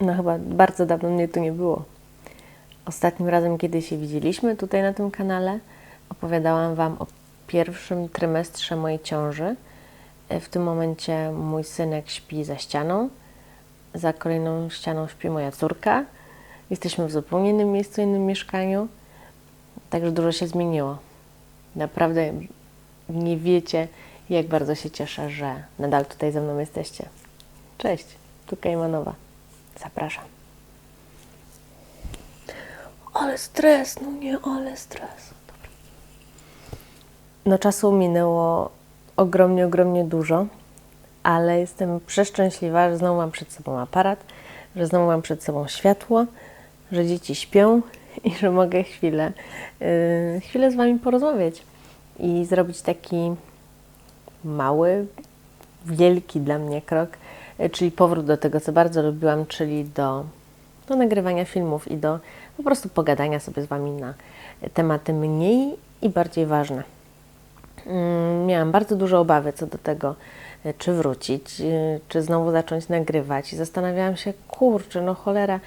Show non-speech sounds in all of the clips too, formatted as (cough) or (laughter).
No chyba bardzo dawno mnie tu nie było. Ostatnim razem, kiedy się widzieliśmy tutaj na tym kanale, opowiadałam Wam o pierwszym trymestrze mojej ciąży. W tym momencie mój synek śpi za ścianą. Za kolejną ścianą śpi moja córka. Jesteśmy w zupełnie innym miejscu, innym mieszkaniu. Także dużo się zmieniło. Naprawdę nie wiecie, jak bardzo się cieszę, że nadal tutaj ze mną jesteście. Cześć, tu Kejmanowa. Zapraszam. Ale stres, no nie, ale stres. No czasu minęło ogromnie, ogromnie dużo, ale jestem przeszczęśliwa, że znowu mam przed sobą aparat, że znowu mam przed sobą światło, że dzieci śpią (laughs) i że mogę chwilę, yy, chwilę z Wami porozmawiać i zrobić taki mały, wielki dla mnie krok, czyli powrót do tego, co bardzo lubiłam, czyli do, do nagrywania filmów i do po prostu pogadania sobie z Wami na tematy mniej i bardziej ważne. Mm, Miałam bardzo duże obawy co do tego, y, czy wrócić, y, czy znowu zacząć nagrywać. I zastanawiałam się, kurczę, no cholera,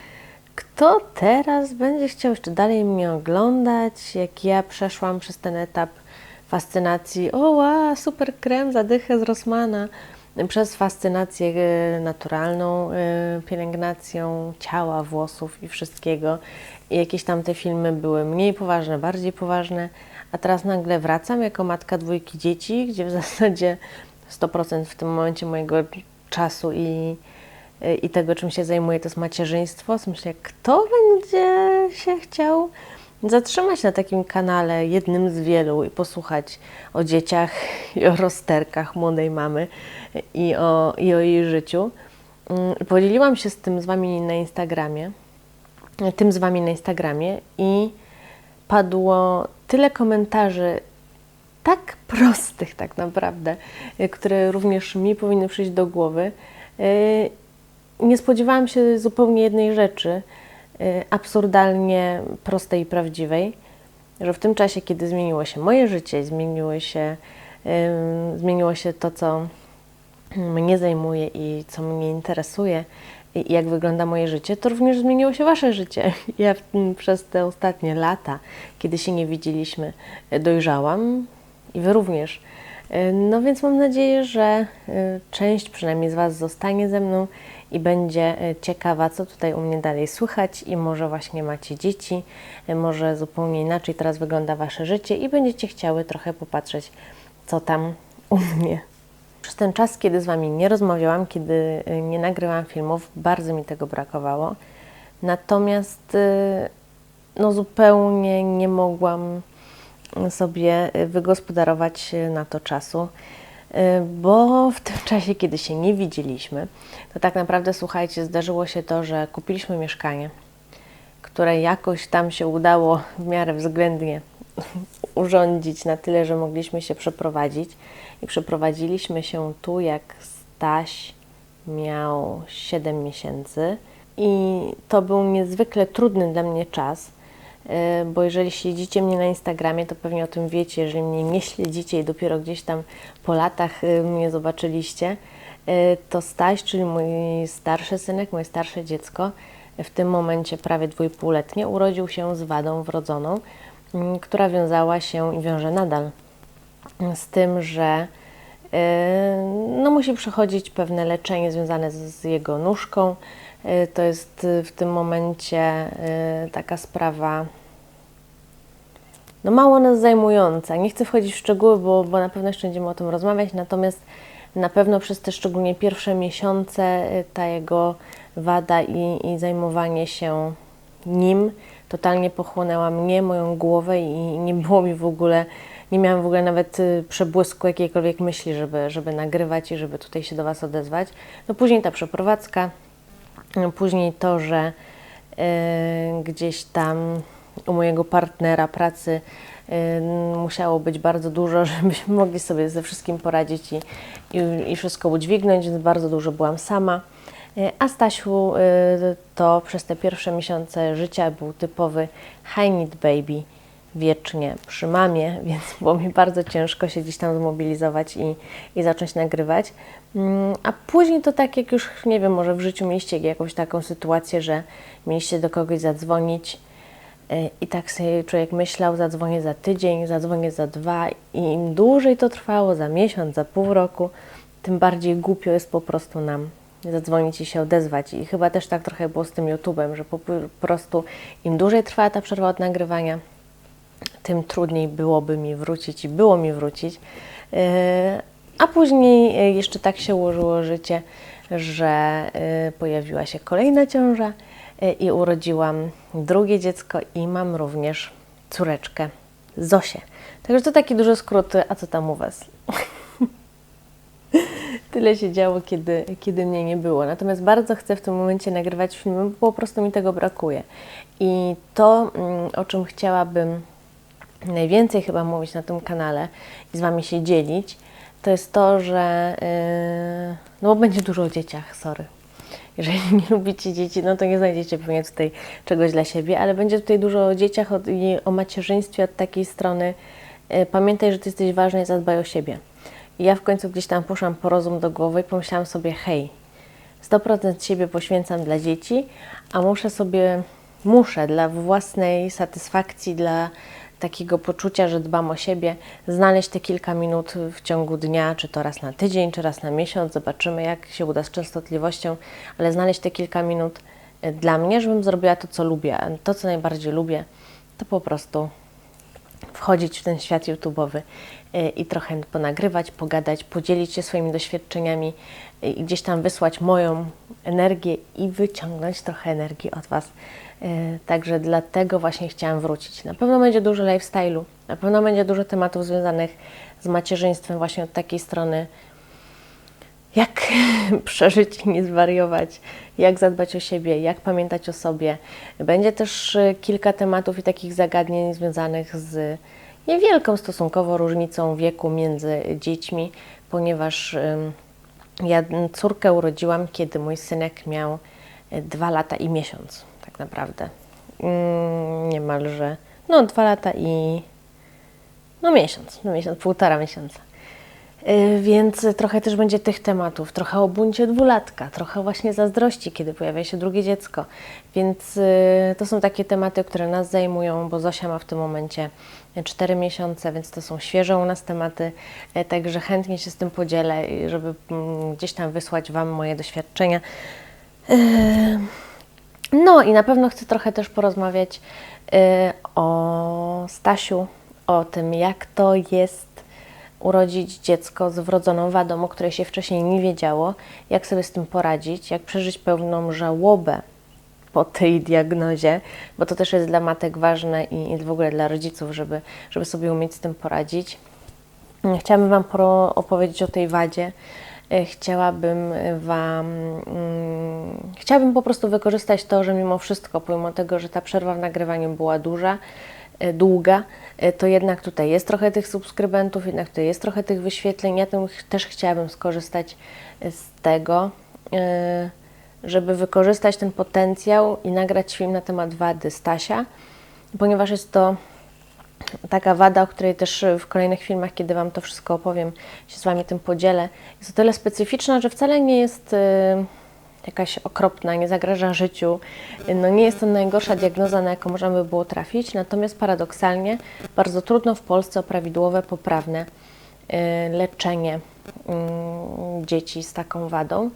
kto teraz będzie chciał jeszcze dalej mnie oglądać, jak ja przeszłam przez ten etap fascynacji, o ła, super krem, zadychę z Rossmana, przez fascynację y, naturalną, y, pielęgnacją ciała, włosów i wszystkiego. I jakieś tam te filmy były mniej poważne, bardziej poważne, a teraz nagle wracam jako matka dwójki dzieci, gdzie w (laughs) zasadzie 100% w tym momencie mojego czasu i, i tego, czym się zajmuję, to jest macierzyństwo. Myślę, kto będzie się chciał zatrzymać na takim kanale, jednym z wielu, i posłuchać o dzieciach i o rozterkach młodej mamy i o, i o jej życiu. Mm, Podzieliłam się z tym z Wami na Instagramie, tym z Wami na Instagramie i padło tyle komentarzy tak prostych tak naprawdę, które również mi powinny przyjść do głowy. Y, Nie spodziewałam się zupełnie jednej rzeczy, absurdalnie prostej i prawdziwej, że w tym czasie, kiedy zmieniło się moje życie, zmieniło się, zmieniło się to, co mnie zajmuje i co mnie interesuje, i jak wygląda moje życie, to również zmieniło się Wasze życie. (laughs) Ja przez te ostatnie lata, kiedy się nie widzieliśmy, dojrzałam i Wy również. No więc mam nadzieję, że y, część przynajmniej z Was zostanie ze mną i będzie y, ciekawa, co tutaj u mnie dalej słychać i może właśnie macie dzieci, y, może zupełnie inaczej teraz wygląda Wasze życie i będziecie chciały trochę popatrzeć, co tam u mnie. Przez ten czas, kiedy z Wami nie rozmawiałam, kiedy y, nie nagrywałam filmów, bardzo mi tego brakowało. Natomiast no, zupełnie nie mogłam sobie y, wygospodarować na to czasu, bo w tym czasie, kiedy się nie widzieliśmy, to tak naprawdę, słuchajcie, zdarzyło się to, że kupiliśmy mieszkanie, które jakoś tam się udało w miarę względnie (laughs) urządzić na tyle, że mogliśmy się przeprowadzić. I przeprowadziliśmy się tu, jak Staś miał 7 miesięcy. I to był niezwykle trudny dla mnie czas, bo jeżeli śledzicie mnie na Instagramie, to pewnie o tym wiecie. Jeżeli mnie nie śledzicie i dopiero gdzieś tam po latach y, mnie zobaczyliście, y, to Staś, czyli mój starszy synek, moje starsze dziecko, w tym momencie prawie dwójpółletnie, urodził się z wadą wrodzoną, która wiązała się i wiąże nadal z tym, że no, musi przechodzić pewne leczenie związane z jego nóżką. Y, To jest y, w tym momencie y, taka sprawa no mało nas zajmująca. Nie chcę wchodzić w szczegóły, bo, bo na pewno jeszcze będziemy o tym rozmawiać, natomiast na pewno przez te szczególnie pierwsze miesiące ta jego wada i, i zajmowanie się nim totalnie pochłonęła mnie, moją głowę i nie było mi w ogóle, nie miałam w ogóle nawet przebłysku jakiejkolwiek myśli, żeby, żeby nagrywać i żeby tutaj się do Was odezwać. No później ta przeprowadzka, później to, że y, gdzieś tam u mojego partnera pracy y, musiało być bardzo dużo, (laughs) żebyśmy mogli sobie ze wszystkim poradzić i, i, i wszystko udźwignąć, więc bardzo dużo byłam sama. Y, A Stasiu to przez te pierwsze miesiące życia był typowy high need baby, wiecznie przy mamie, (laughs) więc było mi bardzo ciężko się gdzieś tam zmobilizować i, i zacząć nagrywać. Mm, A później to tak, jak już nie wiem, może w życiu mieliście jakąś taką sytuację, że mieliście do kogoś zadzwonić y, i tak sobie człowiek myślał, zadzwonię za tydzień, zadzwonię za dwa i im dłużej to trwało, za miesiąc, za pół roku, tym bardziej głupio jest po prostu nam zadzwonić i się odezwać. I chyba też tak trochę było z tym YouTube'em, że po prostu im dłużej trwała ta przerwa od nagrywania, tym trudniej byłoby mi wrócić i było mi wrócić. Yy, A później yy, jeszcze tak się ułożyło życie, że yy, pojawiła się kolejna ciąża i urodziłam drugie dziecko i mam również córeczkę Zosię. Także to taki duży skrót, a co tam u Was? (laughs) Tyle się działo, kiedy, kiedy mnie nie było. Natomiast bardzo chcę w tym momencie nagrywać filmy, bo po prostu mi tego brakuje. I to, mm, o czym chciałabym najwięcej chyba mówić na tym kanale i z Wami się dzielić, to jest to, że yy, no bo będzie dużo o dzieciach, sorry. Jeżeli nie lubicie dzieci, no to nie znajdziecie pewnie tutaj czegoś dla siebie, ale będzie tutaj dużo o dzieciach od, i o macierzyństwie od takiej strony. Yy, pamiętaj, że Ty jesteś ważny i zadbaj o siebie. I ja w końcu gdzieś tam poszłam po rozum do głowy i pomyślałam sobie, hej, 100% siebie poświęcam dla dzieci, a muszę sobie, muszę dla własnej satysfakcji, dla takiego poczucia, że dbam o siebie, znaleźć te kilka minut w ciągu dnia, czy to raz na tydzień, czy raz na miesiąc, zobaczymy jak się uda z częstotliwością, ale znaleźć te kilka minut y, dla mnie, żebym zrobiła to, co lubię. To, co najbardziej lubię, to po prostu wchodzić w ten świat YouTube'owy y, i trochę ponagrywać, pogadać, podzielić się swoimi doświadczeniami y, i gdzieś tam wysłać moją energię i wyciągnąć trochę energii od Was. Y, Także dlatego właśnie chciałam wrócić. Na pewno będzie dużo lifestyle'u, na pewno będzie dużo tematów związanych z macierzyństwem właśnie od takiej strony jak (laughs) przeżyć i nie zwariować, jak zadbać o siebie, jak pamiętać o sobie. Będzie też y, kilka tematów i takich zagadnień związanych z niewielką stosunkowo różnicą wieku między dziećmi, ponieważ ja córkę urodziłam, kiedy mój synek miał y, dwa lata i miesiąc, tak naprawdę. Ym, Niemalże, no dwa lata i no miesiąc, no miesiąc, półtora miesiąca. Y, Więc trochę też będzie tych tematów, trochę o buncie dwulatka, trochę właśnie zazdrości, kiedy pojawia się drugie dziecko. Więc y, to są takie tematy, które nas zajmują, bo Zosia ma w tym momencie 4 miesiące, więc to są świeże u nas tematy, y, także chętnie się z tym podzielę, żeby mm, gdzieś tam wysłać Wam moje doświadczenia. No i na pewno chcę trochę też porozmawiać o Stasiu, o tym, jak to jest urodzić dziecko z wrodzoną wadą, o której się wcześniej nie wiedziało, jak sobie z tym poradzić, jak przeżyć pewną żałobę po tej diagnozie, bo to też jest dla matek ważne i, i w ogóle dla rodziców, żeby, żeby sobie umieć z tym poradzić. Chciałabym Wam opowiedzieć o tej wadzie. E, Chciałabym Wam, mm, chciałabym po prostu wykorzystać to, że mimo wszystko, pomimo tego, że ta przerwa w nagrywaniu była duża, długa, e, to jednak tutaj jest trochę tych subskrybentów, jednak tutaj jest trochę tych wyświetleń. Ja też chciałabym skorzystać e, z tego, e, żeby wykorzystać ten potencjał i nagrać film na temat wady Stasia, ponieważ jest to taka wada, o której też w kolejnych filmach, kiedy Wam to wszystko opowiem, się z Wami tym podzielę, jest o tyle specyficzna, że wcale nie jest y, jakaś okropna, nie zagraża życiu. No nie jest to najgorsza diagnoza, na jaką można by było trafić, natomiast paradoksalnie bardzo trudno w Polsce o prawidłowe, poprawne y, leczenie mm, dzieci z taką wadą.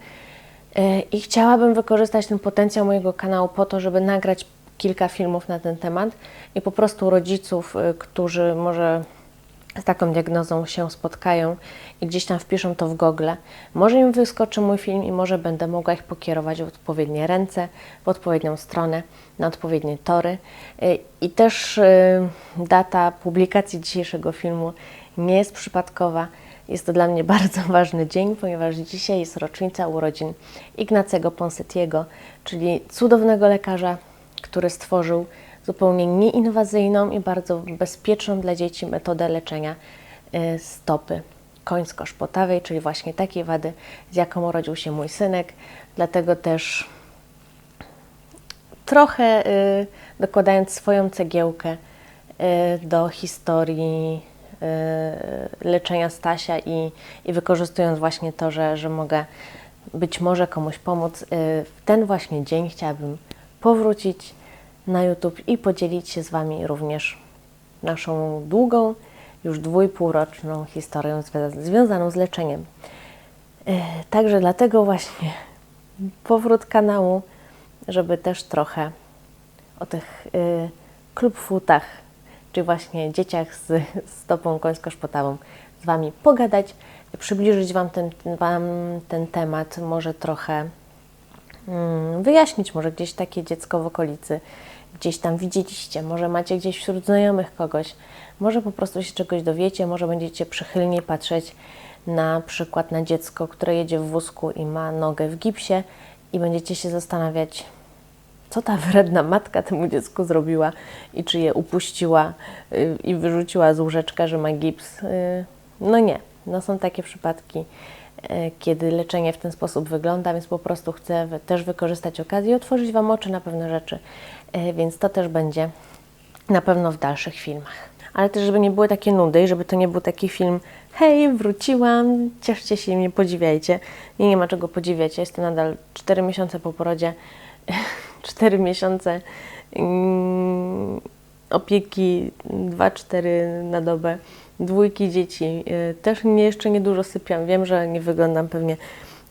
Y, I chciałabym wykorzystać ten potencjał mojego kanału po to, żeby nagrać kilka filmów na ten temat i po prostu rodziców, y, którzy może z taką diagnozą się spotkają i gdzieś tam wpiszą to w Google, może im wyskoczy mój film i może będę mogła ich pokierować w odpowiednie ręce, w odpowiednią stronę, na odpowiednie tory. Y, I też y, data publikacji dzisiejszego filmu nie jest przypadkowa. Jest to dla mnie (laughs) bardzo ważny dzień, ponieważ dzisiaj jest rocznica urodzin Ignacego Ponsetiego, czyli cudownego lekarza, który stworzył zupełnie nieinwazyjną i bardzo bezpieczną dla dzieci metodę leczenia y, stopy końsko-szpotawej, czyli właśnie takiej wady, z jaką urodził się mój synek. Dlatego też trochę y, dokładając swoją cegiełkę e, do historii leczenia Stasia i, i wykorzystując właśnie to, że, że mogę być może komuś pomóc, w ten właśnie dzień chciałabym powrócić na YouTube i podzielić się z Wami również naszą długą, już dwójpółroczną historią zwią- związaną z leczeniem. E, Także dlatego właśnie (laughs) powrót kanału, żeby też trochę o tych klubfutach, czy właśnie dzieciach z (laughs) stopą końsko-szpotawą z Wami pogadać, przybliżyć Wam ten, wam ten temat, może trochę mm, wyjaśnić, może gdzieś takie dziecko w okolicy, gdzieś tam widzieliście, może macie gdzieś wśród znajomych kogoś, może po prostu się czegoś dowiecie, może będziecie przychylniej patrzeć na przykład na dziecko, które jedzie w wózku i ma nogę w gipsie i będziecie się zastanawiać, co ta (laughs) wredna matka temu dziecku zrobiła i czy je upuściła y, i wyrzuciła z łóżeczka, że ma gips. Y, No nie, no są takie przypadki, kiedy leczenie w ten sposób wygląda, więc po prostu chcę też wykorzystać okazję i otworzyć Wam oczy na pewne rzeczy, Y, więc to też będzie na pewno w dalszych filmach. Ale też, żeby nie były takie nudy i żeby to nie był taki film hej, wróciłam, cieszcie się i mnie podziwiajcie. Nie, nie ma czego podziwiać. Ja jestem nadal 4 miesiące po porodzie, (laughs) 4 miesiące mm, opieki 2-4 na dobę, dwójki dzieci. Y, Też nie, jeszcze niedużo sypiam. Wiem, że nie wyglądam pewnie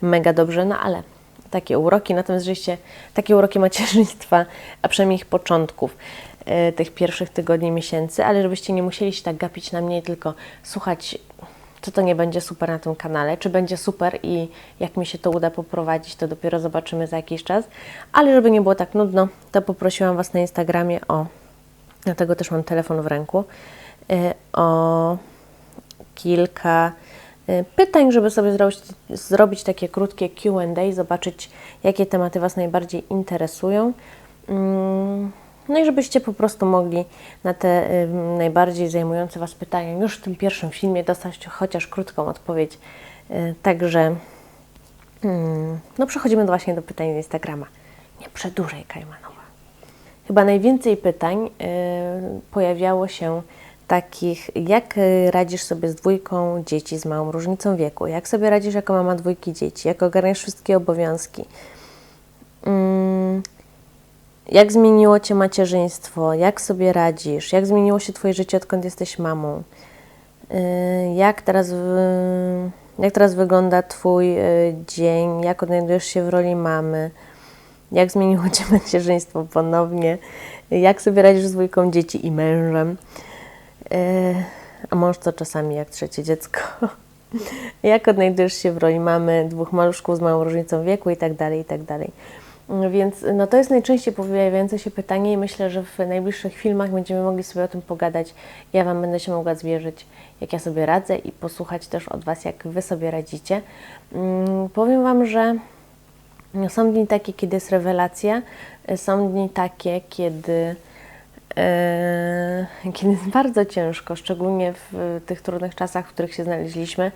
mega dobrze, no ale takie uroki, natomiast żeście takie uroki macierzyństwa, a przynajmniej ich początków, e, tych pierwszych tygodni, miesięcy, ale żebyście nie musieli się tak gapić na mnie, tylko słuchać, co to nie będzie super na tym kanale, czy będzie super i jak mi się to uda poprowadzić, to dopiero zobaczymy za jakiś czas, ale żeby nie było tak nudno, to poprosiłam Was na Instagramie o, dlatego też mam telefon w ręku, o kilka y, pytań, żeby sobie zrobić, zrobić takie krótkie QA, zobaczyć, jakie tematy Was najbardziej interesują. Mm, No i żebyście po prostu mogli na te y, najbardziej zajmujące Was pytania już w tym pierwszym filmie dostać chociaż krótką odpowiedź. Y, Także mm, no przechodzimy właśnie do pytań z Instagrama. Nie przedłużaj, Kajmanowa. Chyba najwięcej pytań y, pojawiało się takich, jak y, radzisz sobie z dwójką dzieci z małą różnicą wieku? Jak sobie radzisz jako mama dwójki dzieci? Jak ogarniasz wszystkie obowiązki? Mm, jak zmieniło Cię macierzyństwo? Jak sobie radzisz? Jak zmieniło się Twoje życie, odkąd jesteś mamą? Y, Jak teraz, jak teraz wygląda Twój y, dzień? Jak odnajdujesz się w roli mamy? Jak zmieniło Cię (laughs) macierzyństwo ponownie? Jak sobie radzisz z dwójką dzieci i mężem? E, A mąż to czasami jak trzecie dziecko. (laughs) Jak odnajdujesz się w roli mamy dwóch maluszków z małą różnicą wieku i tak dalej, i tak dalej. Więc no, to jest najczęściej pojawiające się pytanie i myślę, że w najbliższych filmach będziemy mogli sobie o tym pogadać. Ja Wam będę się mogła zwierzyć, jak ja sobie radzę i posłuchać też od Was, jak Wy sobie radzicie. Mm, Powiem Wam, że no, Są dni takie, kiedy jest rewelacja, są dni takie, kiedy, kiedy jest bardzo ciężko, szczególnie w tych trudnych czasach, w których się znaleźliśmy.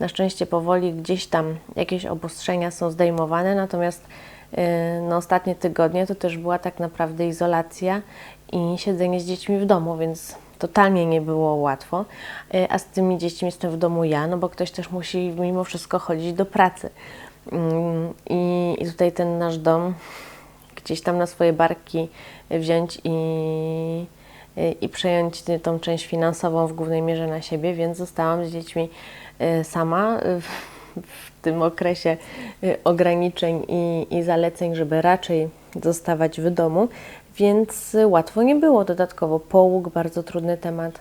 Na szczęście powoli gdzieś tam jakieś obostrzenia są zdejmowane, natomiast e, no, ostatnie tygodnie to też była tak naprawdę izolacja i siedzenie z dziećmi w domu, więc totalnie nie było łatwo. E, A z tymi dziećmi jestem w domu ja, no bo ktoś też musi mimo wszystko chodzić do pracy. Mm, I, I tutaj ten nasz dom gdzieś tam na swoje barki wziąć i, i przejąć tą część finansową w głównej mierze na siebie, więc zostałam z dziećmi e, sama w, tym okresie e, ograniczeń i, i zaleceń, żeby raczej zostawać w domu, więc łatwo nie było. Dodatkowo połóg, bardzo trudny temat.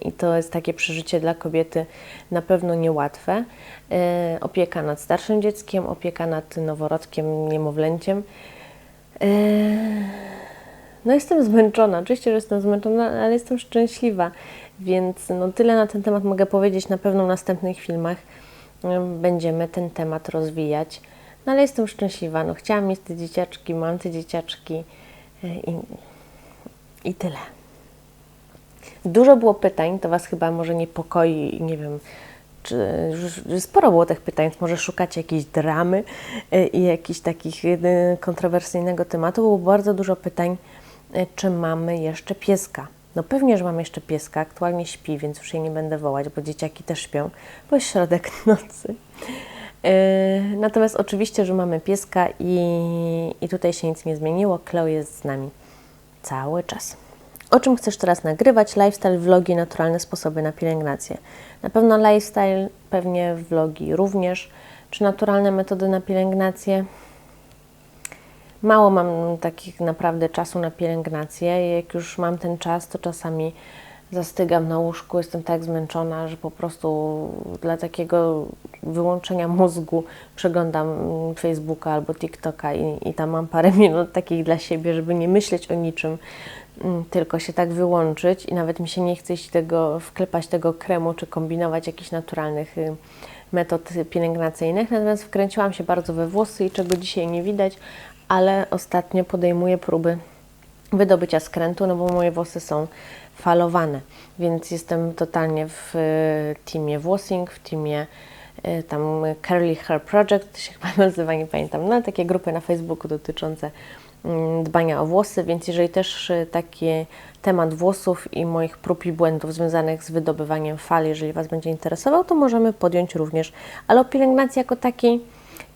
I to jest takie przeżycie dla kobiety na pewno niełatwe. E, Opieka nad starszym dzieckiem, opieka nad noworodkiem, niemowlęciem. E, No jestem zmęczona, oczywiście, że jestem zmęczona, ale jestem szczęśliwa, więc no tyle na ten temat mogę powiedzieć. Na pewno w następnych filmach em, będziemy ten temat rozwijać. No ale jestem szczęśliwa, no chciałam mieć te dzieciaczki, mam te dzieciaczki e, i, i tyle. Dużo było pytań, to Was chyba może niepokoi, nie wiem, czy sporo było tych pytań, może szukacie jakiejś dramy y, i jakichś takich y, kontrowersyjnego tematu. Było bardzo dużo pytań, y, czy mamy jeszcze pieska. No pewnie, że mam jeszcze pieska, aktualnie śpi, więc już jej nie będę wołać, bo dzieciaki też śpią, bo jest środek nocy. Natomiast oczywiście, że mamy pieska i, i tutaj się nic nie zmieniło. Chloe jest z nami cały czas. O czym chcesz teraz nagrywać? Lifestyle, vlogi, naturalne sposoby na pielęgnację. Na pewno lifestyle, pewnie vlogi również. Czy naturalne metody na pielęgnację? Mało mam takich naprawdę czasu na pielęgnację. Jak już mam ten czas, to czasami zastygam na łóżku, jestem tak zmęczona, że po prostu dla takiego wyłączenia mózgu przeglądam Facebooka albo TikToka i, i tam mam parę (laughs) minut takich dla siebie, żeby nie myśleć o niczym, mm, tylko się tak wyłączyć i nawet mi się nie chce iść tego, wklepać tego kremu czy kombinować jakichś naturalnych y, metod pielęgnacyjnych. Natomiast wkręciłam się bardzo we włosy i czego dzisiaj nie widać, ale ostatnio podejmuję próby wydobycia skrętu, no bo moje włosy są falowane, więc jestem totalnie w y, teamie włosing, w teamie y, tam Curly Hair Project, się (laughs) chyba nazywa, nie pamiętam, no takie grupy na Facebooku dotyczące mm, dbania o włosy, więc jeżeli też y, taki temat włosów i moich prób i błędów związanych z wydobywaniem fal, jeżeli Was będzie interesował, to możemy podjąć również, ale o pielęgnacji jako takiej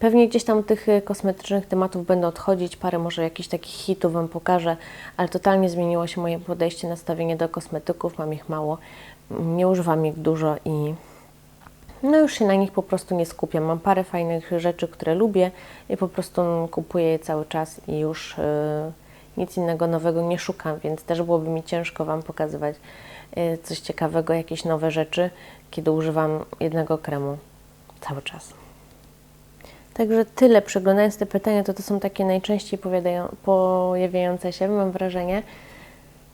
Pewnie gdzieś tam tych y, kosmetycznych tematów będę odchodzić, parę może jakichś takich hitów Wam pokażę, ale totalnie zmieniło się moje podejście, nastawienie do kosmetyków, mam ich mało, mm, nie używam ich dużo i no już się na nich po prostu nie skupiam. Mam parę fajnych rzeczy, które lubię i po prostu kupuję je cały czas i już y, nic innego nowego nie szukam, więc też byłoby mi ciężko Wam pokazywać y, coś ciekawego, jakieś nowe rzeczy, kiedy używam jednego kremu cały czas. Także tyle, przeglądając te pytania, to to są takie najczęściej pojawiające się, mam wrażenie.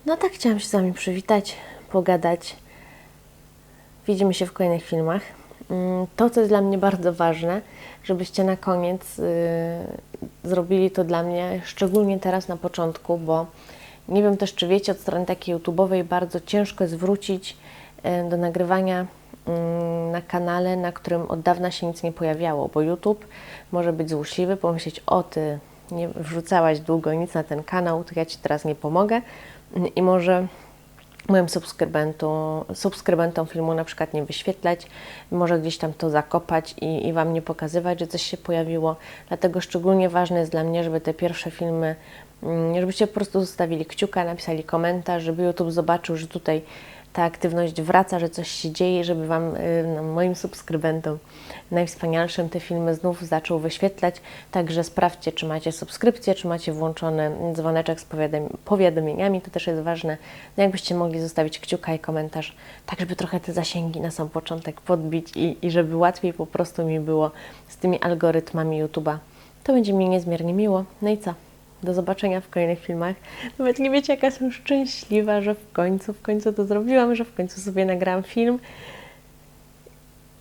No tak, chciałam się z Wami przywitać, pogadać. Widzimy się w kolejnych filmach. Mm, To, co jest dla mnie bardzo ważne, żebyście na koniec y, zrobili to dla mnie, szczególnie teraz na początku, bo nie wiem też, czy wiecie, od strony takiej YouTube'owej bardzo ciężko jest wrócić y, do nagrywania na kanale, na którym od dawna się nic nie pojawiało, bo YouTube może być złośliwy, pomyśleć, o ty nie wrzucałaś długo nic na ten kanał, to ja Ci teraz nie pomogę i może moim subskrybentom, subskrybentom filmu na przykład nie wyświetlać, może gdzieś tam to zakopać i, i Wam nie pokazywać, że coś się pojawiło. Dlatego szczególnie ważne jest dla mnie, żeby te pierwsze filmy, mm, żebyście po prostu zostawili kciuka, napisali komentarz, żeby YouTube zobaczył, że tutaj ta aktywność wraca, że coś się dzieje, żeby Wam, y, no, moim subskrybentom, najwspanialszym te filmy znów zaczął wyświetlać. Także sprawdźcie, czy macie subskrypcję, czy macie włączony dzwoneczek z powiadom- powiadomieniami, to też jest ważne. No jakbyście mogli zostawić kciuka i komentarz, tak żeby trochę te zasięgi na sam początek podbić i, i żeby łatwiej po prostu mi było z tymi algorytmami YouTube'a. To będzie mi niezmiernie miło. No i co? Do zobaczenia w kolejnych filmach. Nawet nie wiecie, jaka jestem szczęśliwa, że w końcu, w końcu to zrobiłam, że w końcu sobie nagrałam film.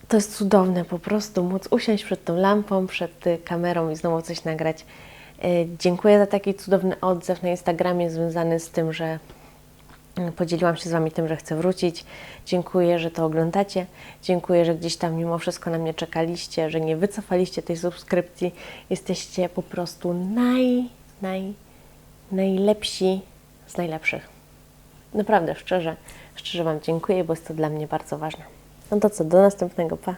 To jest cudowne po prostu móc usiąść przed tą lampą, przed y, kamerą i znowu coś nagrać. Y, Dziękuję za taki cudowny odzew na Instagramie związany z tym, że y, podzieliłam się z Wami tym, że chcę wrócić. Dziękuję, że to oglądacie. Dziękuję, że gdzieś tam mimo wszystko na mnie czekaliście, że nie wycofaliście tej subskrypcji. Jesteście po prostu naj, naj, najlepsi z najlepszych. Naprawdę, szczerze, szczerze Wam dziękuję, bo jest to dla mnie bardzo ważne. No to co, do następnego, pa!